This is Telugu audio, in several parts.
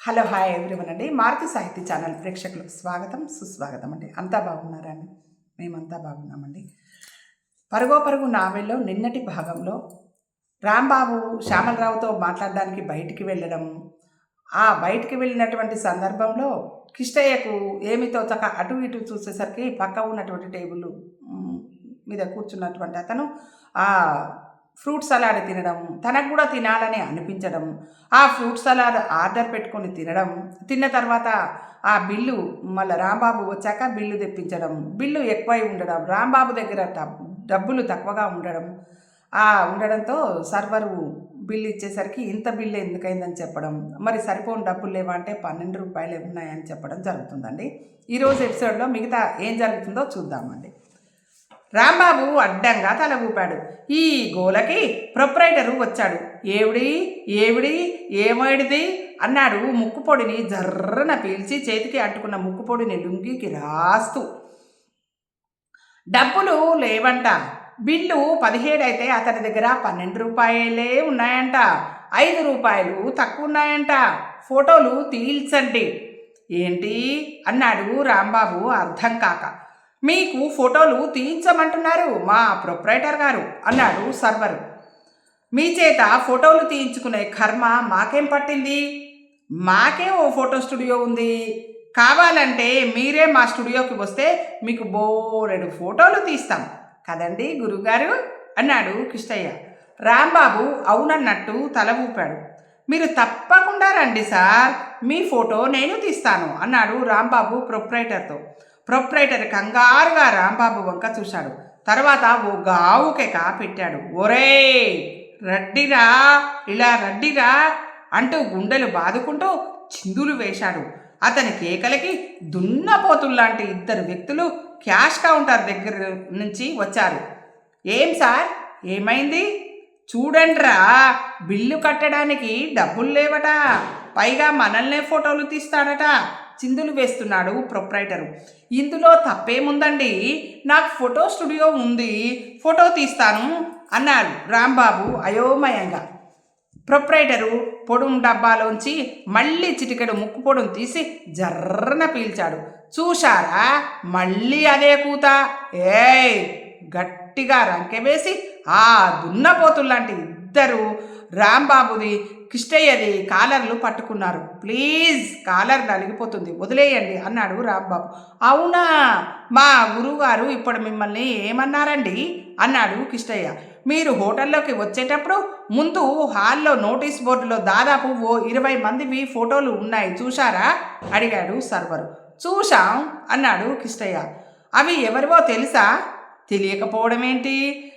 హలో హాయ్ ఎవ్రీవన్ అండి. మారుతి సాహిత్య ఛానల్ ప్రేక్షకులకు స్వాగతం సుస్వాగతం అండి. అంతా బాగున్నారండి? మేమంతా బాగున్నామండి. పరుగో పరుగు నావెల్లో నిన్నటి భాగంలో రాంబాబు శ్యామలరావుతో మాట్లాడడానికి బయటికి వెళ్ళడం ఆ బయటికి వెళ్ళినటువంటి సందర్భంలో కిష్టయ్యకు ఏమి తోచక అటు ఇటు చూసేసరికి పక్క ఉన్నటువంటి టేబుల్ మీద కూర్చున్నటువంటి అతను ఆ ఫ్రూట్ సలాడ్ తినడం తనకు కూడా తినాలని అనిపించడం ఆ ఫ్రూట్ సలాడ్ ఆర్డర్ పెట్టుకొని తినడం తిన్న తర్వాత ఆ బిల్లు మళ్ళీ రాంబాబు వచ్చాక బిల్లు తెప్పించడం బిల్లు ఎక్కువై ఉండడం రాంబాబు దగ్గర డబ్- డబ్బులు తక్కువగా ఉండడం ఆ ఉండడంతో సర్వరు బిల్లు ఇచ్చేసరికి ఇంత బిల్లు ఎందుకైందని చెప్పడం మరి సరిపోని డబ్బులు లేవా అంటే పన్నెండు రూపాయలు ఉన్నాయని చెప్పడం జరుగుతుందండి. ఈరోజు ఎపిసోడ్లో మిగతా ఏం జరుగుతుందో చూద్దామండి. రాంబాబు అడ్డంగా తల ఊపాడు. ఈ గోలకి ప్రొప్రైటరు వచ్చాడు. ఏవిడి? ఏవిడి? ఏమైడిది అన్నాడు ముక్కుపొడిని జర్రన పీల్చి చేతికి అంటుకున్న ముక్కుపొడిని లుంగికి రాస్తూ. డబ్బులు లేవంట. బిల్లు పదిహేడు అయితే అతని దగ్గర పన్నెండు రూపాయలే ఉన్నాయంట. ఐదు రూపాయలు తక్కువ ఉన్నాయంట. ఫోటోలు తీల్చండి. ఏంటి? అన్నాడు రాంబాబు అర్థం కాక. మీకు ఫోటోలు తీయించమంటున్నారు మా ప్రొప్రైటర్ గారు అన్నాడు సర్వర్. మీ చేత ఫోటోలు తీయించుకునే కర్మ మాకేం పట్టింది? మాకే ఓ ఫోటో స్టూడియో ఉంది. కావాలంటే మీరే మా స్టూడియోకి వస్తే మీకు బోరెడు ఫోటోలు తీస్తాం. కదండి గురుగారు? అన్నాడు కృష్ణయ్య. రాంబాబు అవునన్నట్టు తల ఊపాడు. మీరు తప్పకుండా రండి సార్. మీ ఫోటో నేను తీస్తాను అన్నాడు రాంబాబు ప్రొప్రైటర్తో. ప్రొప్రైటర్ కంగారుగా రాంబాబు వంక చూశాడు. తర్వాత ఓ గావు కేక పెట్టాడు. ఒరే రడ్డిరా ఇలా రడ్డిరా అంటూ గుండెలు బాదుకుంటూ చిందులు వేశాడు. అతని కేకలకి దున్నపోతుల్లాంటి ఇద్దరు వ్యక్తులు క్యాష్ కౌంటర్ దగ్గర నుంచి వచ్చారు. ఏం సార్? ఏమైంది? చూడండిరా బిల్లు కట్టడానికి డబ్బులు లేవట. పైగా మనల్నే ఫోటోలు తీస్తాడట. చిందులు వేస్తున్నాడు ప్రొప్రైటరు. ఇందులో తప్పేముందండి? నాకు ఫోటో స్టూడియో ఉంది ఫోటో తీస్తాను అన్నాడు రాంబాబు అయోమయంగా. ప్రొప్రైటరు పొడుం డబ్బాలోంచి మళ్ళీ చిటికెడు ముక్కు పొడుం తీసి జర్రన పీల్చాడు. చూశారా? మళ్ళీ అదే కూత. ఏయ్ గట్టిగా రంకెవేసి ఆ దున్నపోతుల్లాంటి ఇద్దరు రాంబాబుది కిష్టయ్యది కాలర్లు పట్టుకున్నారు. ప్లీజ్ కాలర్ నలిగిపోతుంది. వదిలేయండి అన్నాడు రాంబాబు. అవునా? మా గురువుగారు ఇప్పుడు మిమ్మల్ని ఏమన్నారండి? అన్నాడు కిష్టయ్య. మీరు హోటల్లోకి వచ్చేటప్పుడు ముందు హాల్లో నోటీస్ బోర్డులో దాదాపు ఓ ఇరవై మందివి ఫోటోలు ఉన్నాయి. చూశారా? అడిగాడు సర్వరు. చూశాం అన్నాడు కిష్టయ్య. అవి ఎవరివో తెలుసా? తెలియకపోవడం ఏంటి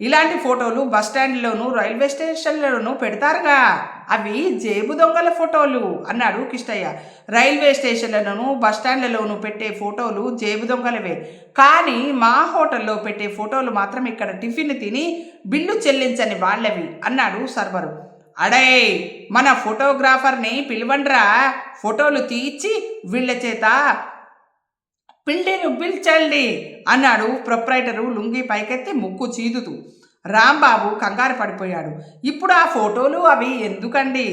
ఇలాంటి ఫోటోలు బస్ స్టాండ్లోనూ రైల్వే స్టేషన్లోనూ పెడతారుగా. అవి జేబు దొంగల ఫోటోలు అన్నాడు కిష్టయ్య. రైల్వే స్టేషన్లలోనూ బస్ స్టాండ్లలోనూ పెట్టే ఫోటోలు జేబు దొంగలవే. కానీ మా హోటల్లో పెట్టే ఫోటోలు మాత్రం ఇక్కడ టిఫిన్ తిని బిల్లు చెల్లించని వాళ్ళవి అన్నాడు సర్వరు. అడే మన ఫోటోగ్రాఫర్ని పిలవండ్రా. ఫోటోలు తీర్చి వీళ్ళ చేత పిండిని పిల్చండి అన్నాడు ప్రొప్రైటరు లుంగి పైకెత్తి ముక్కు చీదుతూ. రాంబాబు కంగారు పడిపోయాడు. ఇప్పుడు ఆ ఫోటోలు అవి ఎందుకండి?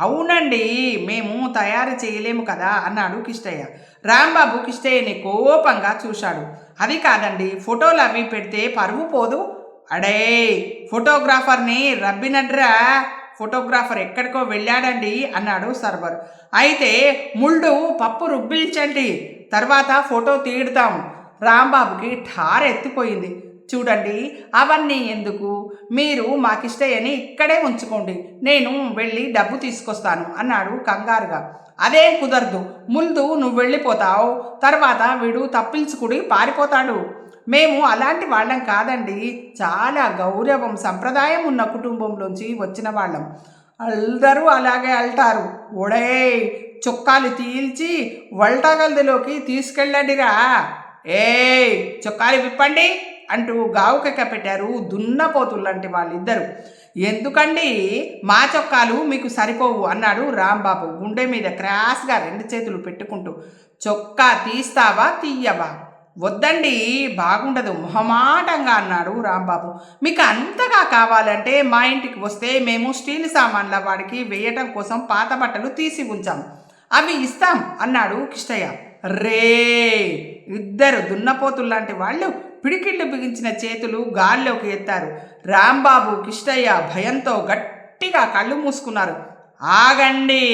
అవునండి మేము తయారు చేయలేము కదా అన్నాడు కిష్టయ్య. రాంబాబు కిష్టయ్యని కోపంగా చూశాడు. అది కాదండి ఫోటోలు అవి పెడితే పరువు పోదు. అడే ఫోటోగ్రాఫర్ని రబ్బినడ్రా ఫోటోగ్రాఫర్ ఎక్కడికో వెళ్ళాడండి అన్నాడు సర్వర్. అయితే ముళ్ళు పప్పు రుబ్బిల్చండి. తర్వాత ఫోటో తీడతాం రాంబాబుకి ఠార్ ఎత్తిపోయింది. చూడండి అవన్నీ ఎందుకు? మీరు మాకిష్టయని ఇక్కడే ఉంచుకోండి. నేను వెళ్ళి డబ్బు తీసుకొస్తాను అన్నాడు కంగారుగా. అదేం కుదరదు. ముందు నువ్వు వెళ్ళిపోతావు. తర్వాత వీడు తప్పించుకుడి పారిపోతాడు. మేము అలాంటి వాళ్ళం కాదండి. చాలా గౌరవం సంప్రదాయం ఉన్న కుటుంబంలోంచి వచ్చిన వాళ్ళం. అందరూ అలాగే అల్టారు ఒడే చొక్కాలు తీల్చి వల్టగల్దిలోకి తీసుకెళ్ళండిరా. ఏ చొక్కాలు విప్పండి అంటూ గావుకెక్క పెట్టారు దున్నపోతుల్లాంటి వాళ్ళిద్దరు. ఎందుకండి మా చొక్కాలు మీకు సరిపోవు అన్నాడు రాంబాబు గుండె మీద క్రాస్గా రెండు చేతులు పెట్టుకుంటూ. చొక్కా తీస్తావా తీయవా? వద్దండి బాగుండదు మొహమాటంగా అన్నాడు రాంబాబు. మీకు అంతగా కావాలంటే మా ఇంటికి వస్తే మేము స్టీల్ సామాన్ల వాడికి వేయటం కోసం పాత బట్టలు తీసి ఉంచాం. అవి ఇస్తాం అన్నాడు కిష్టయ్య. రే! ఇద్దరు దున్నపోతుల్లాంటి వాళ్ళు పిడికిళ్ళు బిగించిన చేతులు గాల్లోకి ఎత్తారు. రాంబాబు కిష్టయ్య భయంతో గట్టిగా కళ్ళు మూసుకున్నారు. ఆగండి!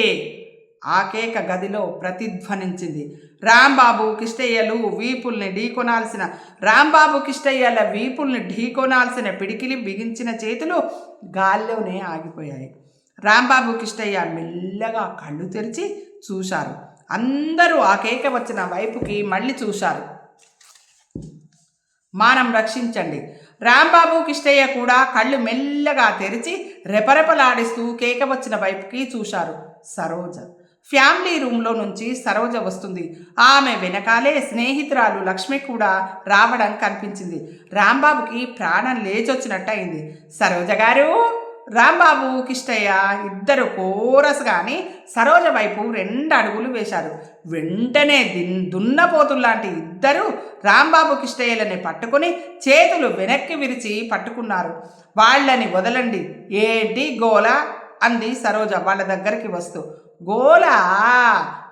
ఆ కేక గదిలో ప్రతిధ్వనించింది. రాంబాబు కిష్టయ్యలు వీపుల్ని ఢీకొనాల్సిన రాంబాబు కిష్టయ్యల వీపుల్ని ఢీకొనాల్సిన పిడికిలి బిగించిన చేతులు గాల్లోనే ఆగిపోయాయి. రాంబాబు కిష్టయ్య మెల్లగా కళ్ళు తెరిచి చూశారు. అందరూ ఆ కేక వచ్చిన వైపుకి మళ్ళీ చూశారు. మానం రక్షించండి. రాంబాబు కిష్టయ్య కూడా కళ్ళు మెల్లగా తెరిచి రెపరెపలాడిస్తూ కేక వచ్చిన వైపుకి చూశారు సరోజ. ఫ్యామిలీ రూమ్లో నుంచి సరోజ వస్తుంది. ఆమె వెనకాలే స్నేహితురాలు లక్ష్మి కూడా రావడం కనిపించింది. రాంబాబుకి ప్రాణం లేచొచ్చినట్టు అయింది సరోజ గారు! రాంబాబు కిష్టయ్య ఇద్దరు కోరస్ కానీ సరోజ వైపు రెండు అడుగులు వేశారు. వెంటనే దిన్ దున్నపోతుల్లాంటి ఇద్దరు రాంబాబు కిష్టయ్యలని పట్టుకొని చేతులు వెనక్కి విరిచి పట్టుకున్నారు. వాళ్ళని వదలండి ఏంటి గోల? అంది సరోజ వాళ్ళ దగ్గరికి వస్తూ. గోలా.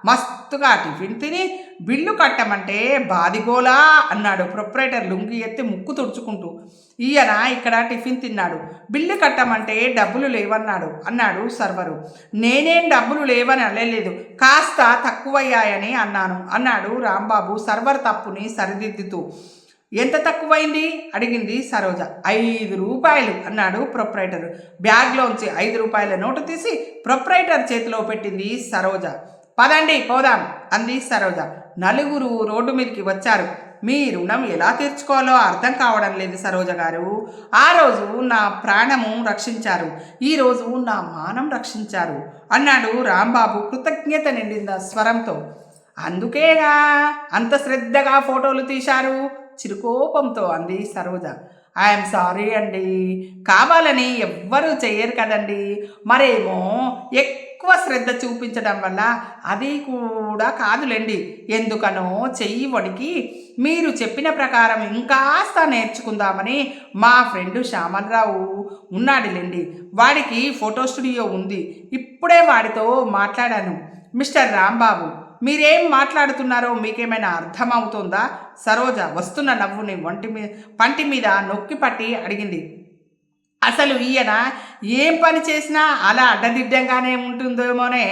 మస్తుగా టిఫిన్ తిని బిల్లు కట్టమంటే బాదిగోలా అన్నాడు ప్రొపరేటర్ లుంగి ఎత్తి ముక్కు తుడుచుకుంటూ. ఈయన ఇక్కడ టిఫిన్ తిన్నాడు. బిల్లు కట్టమంటే డబ్బులు లేవన్నాడు అన్నాడు సర్వరు. నేనేం డబ్బులు లేవని అనలేదు. కాస్త తక్కువయ్యాయని అన్నాను అన్నాడు రాంబాబు సర్వర్ తప్పుని సరిదిద్దుతూ. ఎంత తక్కువైంది? అడిగింది సరోజ. ఐదు రూపాయలు అన్నాడు ప్రొప్రైటర్. బ్యాగ్లోంచి ఐదు రూపాయల నోటు తీసి ప్రొప్రైటర్ చేతిలో పెట్టింది సరోజ. పదండి పోదాం అంది సరోజ. నలుగురు రోడ్డు మీదకి వచ్చారు. మీ రుణం ఎలా తీర్చుకోవాలో అర్థం కావడం లేదు సరోజ గారు. ఆ రోజు నా ప్రాణము రక్షించారు. ఈరోజు నా మానం రక్షించారు అన్నాడు రాంబాబు కృతజ్ఞత నిండిన స్వరంతో. అందుకేగా? అంత శ్రద్ధగా ఫోటోలు తీశారు? చిరుకోపంతో అంది సరోజ. ఐఎమ్ సారీ అండి. కావాలని ఎవ్వరూ చేయరు కదండి. మరేమో ఎక్కువ శ్రద్ధ చూపించడం వల్ల అది కూడా కాదులేండి. ఎందుకనో చెయ్యి వడికి మీరు చెప్పిన ప్రకారం ఇంకాస్త నేర్చుకుందామని మా ఫ్రెండ్ శ్యామలరావు ఉన్నాడులేండి. వాడికి ఫోటో స్టూడియో ఉంది. ఇప్పుడే వాడితో మాట్లాడాను. మిస్టర్ రాంబాబు మీరేం మాట్లాడుతున్నారో మీకేమైనా అర్థమవుతుందా? సరోజ వస్తున్న నవ్వుని ఒంటి మీద పంటి మీద నొక్కి పట్టి అడిగింది. అసలు ఈయన ఏం పని చేసినా అలా అడ్డదిడ్డంగానే ఉంటుందేమోనే?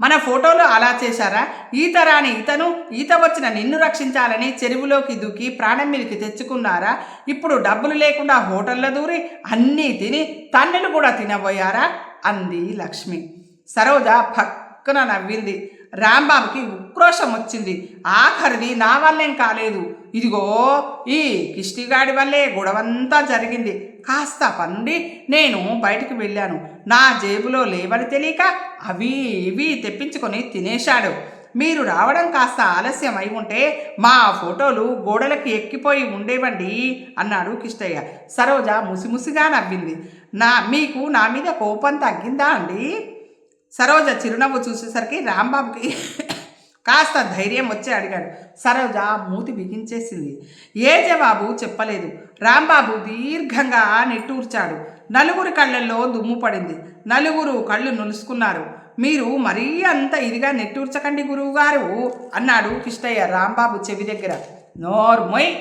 మన ఫోటోలు అలా చేశారా? ఈత రాని ఇతను ఈత వచ్చిన నిన్ను రక్షించాలని చెరువులోకి దూకి ప్రాణం మీదకి తెచ్చుకున్నారా? ఇప్పుడు డబ్బులు లేకుండా హోటల్లో దూరి అన్నీ తిని తన్నెలు కూడా తినబోయారా? అంది లక్ష్మి. సరోజ పక్కన నవ్వింది. రాంబాబుకి ఉక్రోషం వచ్చింది. ఆఖరిది నా వల్లేం కాలేదు. ఇదిగో ఈ కిష్టిగాడి వల్లే గొడవంతా జరిగింది. కాస్త పండి నేను బయటికి వెళ్ళాను. నా జేబులో లేవని తెలియక అవి ఇవి తెప్పించుకొని తినేశాడు. మీరు రావడం కాస్త ఆలస్యం అయి ఉంటే మా ఫోటోలు గోడలకి ఎక్కిపోయి ఉండేవండి అన్నాడు కిష్టయ్య. సరోజ ముసిముసిగా నవ్వింది. నా మీకు నా మీద కోపం తగ్గిందా అండి? సరోజ చిరునవ్వు చూసేసరికి రాంబాబుకి కాస్త ధైర్యం వచ్చి అడిగాడు. సరోజ మూతి బిగించేసింది. ఏ జవాబు చెప్పలేదు. రాంబాబు దీర్ఘంగా నిట్టూర్చాడు. నలుగురి కళ్ళల్లో దుమ్ము పడింది. నలుగురు కళ్ళు నులుసుకున్నారు. మీరు మరీ అంత ఇదిగా నెట్టూర్చకండి గురువుగారు అన్నాడు కిష్టయ్య రాంబాబు చెవి దగ్గర. నోర్మొయ్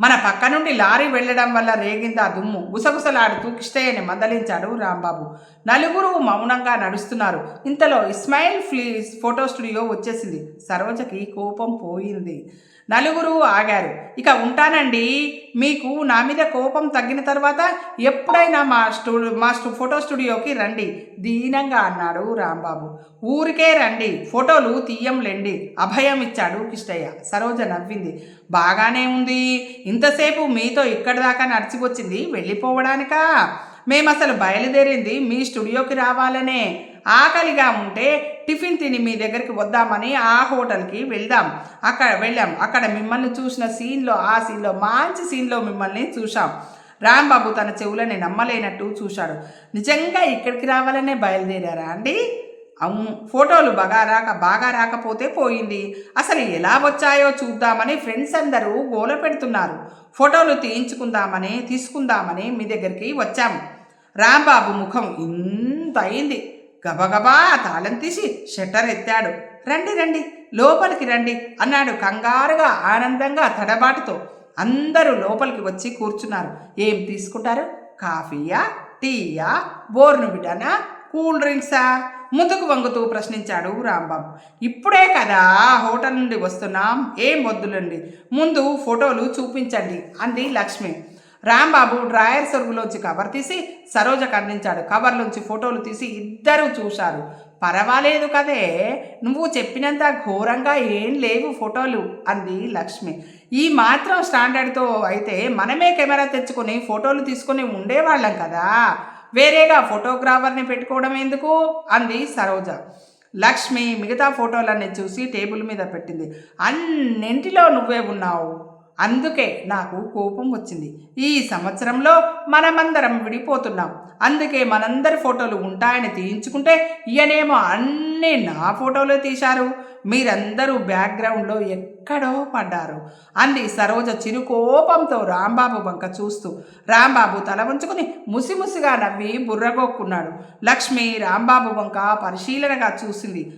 మన పక్క నుండి లారీ వెళ్ళడం వల్ల రేగిందా దుమ్ము. గుసగుసలాడుతూ కిష్టయ్యని మందలించాడు రాంబాబు. నలుగురు మౌనంగా నడుస్తున్నారు. ఇంతలో ఇస్మాయిల్ ఫ్లీస్ ఫోటో స్టూడియో వచ్చేసింది. సరోజకి కోపం పోయింది. నలుగురు ఆగారు. ఇక ఉంటానండి. మీకు నా మీద కోపం తగ్గిన తర్వాత ఎప్పుడైనా మా స్టూ మా స్టూ ఫోటో స్టూడియోకి రండి. దీనంగా అన్నాడు రాంబాబు. ఊరికే రండి. ఫోటోలు తీయంలేండి. అభయం ఇచ్చాడు కిష్టయ్య. సరోజ నవ్వింది. బాగానే ఉంది. ఇంతసేపు మీతో ఇక్కడి దాకా నడిచి వచ్చింది వెళ్ళిపోవడానికా? మేము అసలు బయలుదేరింది మీ స్టూడియోకి రావాలనే. ఆకలిగా ఉంటే టిఫిన్ తిని మీ దగ్గరికి వద్దామని ఆ హోటల్కి వెళ్దాం. అక్కడ వెళ్ళాం. అక్కడ మిమ్మల్ని చూసిన సీన్లో ఆ సీన్లో మంచి సీన్లో మిమ్మల్ని చూసాం రాంబాబు తన చెవులని నమ్మలేనట్టు చూశాడు. నిజంగా ఇక్కడికి రావాలనే బయలుదేరారా అండి? అవును ఫోటోలు బాగా రాక బాగా రాకపోతే పోయింది. అసలు ఎలా వచ్చాయో చూద్దామని ఫ్రెండ్స్ అందరూ గోల పెడుతున్నారు. ఫోటోలు తీయించుకుందామని తీసుకుందామని మీ దగ్గరికి వచ్చాం. రాంబాబు ముఖం ఇంత అయింది. గబగబా తాళం తీసి షట్టర్ ఎత్తాడు. రండి రండి లోపలికి రండి అన్నాడు కంగారుగా ఆనందంగా తడబాటుతో. అందరూ లోపలికి వచ్చి కూర్చున్నారు. ఏం తీసుకుంటారు? కాఫీయా టీయా బోర్నుబిటనా కూల్ డ్రింక్సా? ముందుకు వంగుతూ ప్రశ్నించాడు రాంబాబు. ఇప్పుడే కదా హోటల్ నుండి వస్తున్నాం. ఏం వద్దులండి? ముందు ఫోటోలు చూపించండి అంది లక్ష్మి. రాంబాబు డ్రాయర్ సొరుగులోంచి కవర్ తీసి సరోజకు అందించాడు కవర్లోంచి ఫోటోలు తీసి ఇద్దరూ చూశారు. పర్వాలేదు కదే నువ్వు చెప్పినంత ఘోరంగా ఏం లేవు ఫోటోలు అంది లక్ష్మి. ఈ మాత్రం స్టాండర్డ్తో అయితే మనమే కెమెరా తెచ్చుకొని ఫోటోలు తీసుకొని ఉండేవాళ్ళం కదా. వేరేగా ఫోటోగ్రాఫర్ని పెట్టుకోవడం ఎందుకు? అంది సరోజ. లక్ష్మి మిగతా ఫోటోలన్నీ చూసి టేబుల్ మీద పెట్టింది. అన్నింటిలో నువ్వే ఉన్నావు. అందుకే నాకు కోపం వచ్చింది. ఈ సంవత్సరంలో మనమందరం విడిపోతున్నాం. అందుకే మనందరి ఫోటోలు ఉంటాయని తీయించుకుంటే ఈయనేమో అన్నీ నా ఫోటోలు తీశారు. మీరందరూ బ్యాక్గ్రౌండ్లో ఎక్కడో పడ్డారు. అంది సరోజ చిరుకోపంతో రాంబాబు వంక చూస్తూ. రాంబాబు తల ఉంచుకుని ముసిముసిగా నవ్వి బుర్రగొక్కున్నాడు. లక్ష్మి రాంబాబు వంక పరిశీలనగా చూసింది.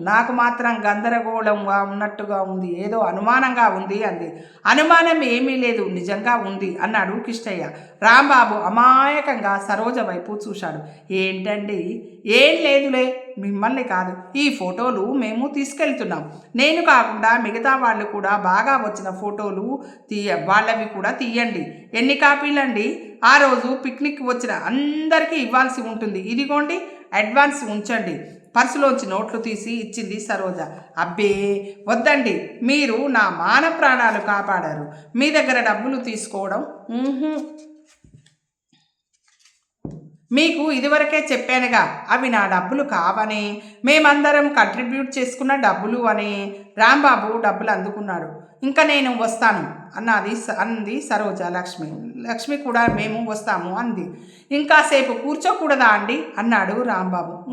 నాకు మాత్రం గందరగోళంగా ఉన్నట్టుగా ఉంది. ఏదో అనుమానంగా ఉంది అంది. అనుమానం ఏమీ లేదు నిజంగా ఉంది అన్నాడు కిష్టయ్య. రాంబాబు అమాయకంగా సరోజ వైపు చూశాడు. ఏంటండి? ఏం లేదులే మిమ్మల్ని కాదు. ఈ ఫోటోలు మేము తీసుకెళ్తున్నాం. నేను కాకుండా మిగతా వాళ్ళు కూడా బాగా వచ్చిన ఫోటోలు తీయ వాళ్ళవి కూడా తీయండి. ఎన్ని కాపీలండి? ఆ రోజు పిక్నిక్ వచ్చిన అందరికీ ఇవ్వాల్సి ఉంటుంది. ఇదిగోండి అడ్వాన్స్ ఉంచండి. పర్సులోంచి నోట్లు తీసి ఇచ్చింది సరోజ. అబ్బే వద్దండి. మీరు నా మాన ప్రాణాలు కాపాడారు. మీ దగ్గర డబ్బులు తీసుకోవడం మీకు ఇదివరకే చెప్పానుగా అవి నా డబ్బులు కావని. మేమందరం కంట్రిబ్యూట్ చేసుకున్న డబ్బులు అని. రాంబాబు డబ్బులు అందుకున్నాడు. ఇంకా నేను వస్తాను అన్నది స- అంది సరోజ లక్ష్మి. లక్ష్మి కూడా మేము వస్తాము అంది. ఇంకాసేపు కూర్చోకూడదా అండి? అన్నాడు రాంబాబు.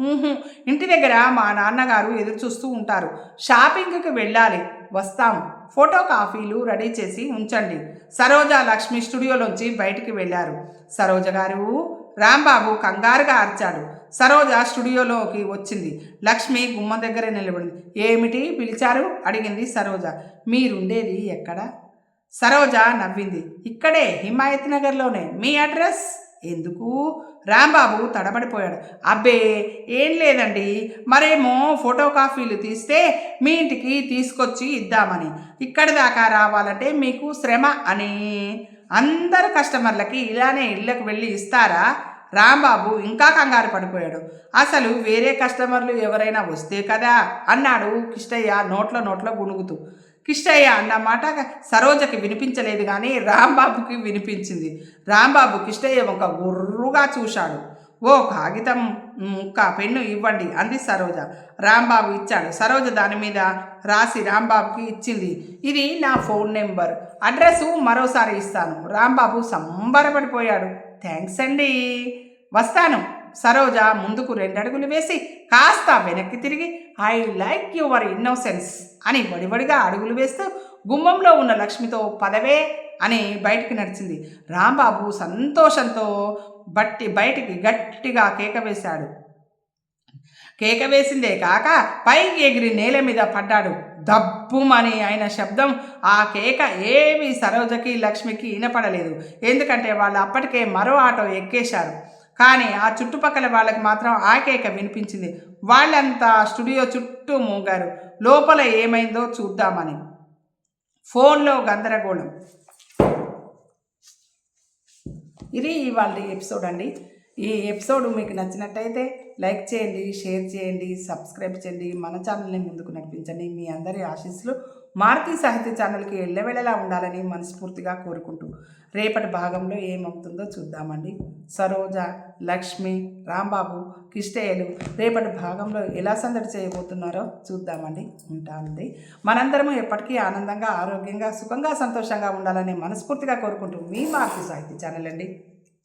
ఇంటి దగ్గర మా నాన్నగారు ఎదురు చూస్తూ ఉంటారు. షాపింగ్కి వెళ్ళాలి వస్తాము ఫోటో కాఫీలు రెడీ చేసి ఉంచండి. సరోజ లక్ష్మి స్టూడియోలోంచి బయటికి వెళ్ళారు. సరోజ గారు రాంబాబు కంగారుగా అరిచాడు. సరోజ స్టూడియోలోకి వచ్చింది. లక్ష్మి గుమ్మ దగ్గర నిలబడింది. ఏమిటి పిలిచారు? అడిగింది సరోజ. మీరుండేది ఎక్కడ? సరోజ నవ్వింది. ఇక్కడే హిమాయత్ నగర్లోనే. మీ అడ్రస్? ఎందుకు? రాంబాబు తడబడిపోయాడు. అబ్బే ఏం లేదండి. మరేమో ఫోటో కాపీలు తీస్తే మీ ఇంటికి తీసుకొచ్చి ఇద్దామని. ఇక్కడి దాకా రావాలంటే మీకు శ్రమ అని. అందరు కస్టమర్లకి ఇలానే ఇళ్ళకు వెళ్ళి ఇస్తారా? రాంబాబు ఇంకా కంగారు పడిపోయాడు. అసలు వేరే కస్టమర్లు ఎవరైనా వస్తే కదా? అన్నాడు కిష్టయ్య నోట్లో నోట్లో గుణుగుతూ. కిష్టయ్య అన్న మాట సరోజకి వినిపించలేదు కానీ రాంబాబుకి వినిపించింది. రాంబాబు కిష్టయ్య ఒక గుర్రుగా చూశాడు. ఓ కాగితం ముక్క పెన్ను ఇవ్వండి అంది సరోజ. రాంబాబు ఇచ్చాడు. సరోజ దాని మీద రాసి రాంబాబుకి ఇచ్చింది. ఇది నా ఫోన్ నెంబర్. అడ్రస్ మరోసారి ఇస్తాను. రాంబాబు సంబరపడిపోయాడు. థ్యాంక్స్ అండి. వస్తాను. సరోజ ముందుకు రెండడుగులు వేసి కాస్త వెనక్కి తిరిగి ఐ లైక్ యువర్ ఇన్నోసెన్స్ అని వడివడిగా అడుగులు వేస్తూ గుమ్మంలో ఉన్న లక్ష్మితో పదవే అని బయటికి నడిచింది. రాంబాబు సంతోషంతో బట్టి బయటికి గట్టిగా కేక వేశాడు. కేక వేసిందే కాక పైకి ఎగిరి నేల మీద పడ్డాడు. దబ్బుమని అయిన శబ్దం ఆ కేక ఏమీ సరోజకి లక్ష్మికి వినపడలేదు. ఎందుకంటే వాళ్ళు అప్పటికే మరో ఆటో ఎక్కేశారు. కానీ ఆ చుట్టుపక్కల వాళ్ళకి మాత్రం ఆ కేక వినిపించింది. వాళ్ళంతా స్టూడియో చుట్టూ మూగారు. లోపల ఏమైందో చూద్దామని. ఫోన్లో గందరగోళం. ఇది ఇవాళ ఎపిసోడ్ అండి. ఈ ఎపిసోడ్ మీకు నచ్చినట్టయితే లైక్ చేయండి షేర్ చేయండి సబ్స్క్రైబ్ చేయండి. మన ఛానల్ని ముందుకు నడిపించండి. మీ అందరి ఆశీస్సులు మారుతి సాహిత్య ఛానల్కి ఎల్లవెళ్ళలా ఉండాలని మనస్ఫూర్తిగా కోరుకుంటూ రేపటి భాగంలో ఏమవుతుందో చూద్దామండి. సరోజ లక్ష్మి రాంబాబు కిష్టయ్యలు రేపటి భాగంలో ఎలా సందడి చేయబోతున్నారో చూద్దామండి. ఉంటానండి. మనందరము ఎప్పటికీ ఆనందంగా ఆరోగ్యంగా సుఖంగా సంతోషంగా ఉండాలని మనస్ఫూర్తిగా కోరుకుంటూ మీ మారుతి సాహిత్య ఛానల్ అండి.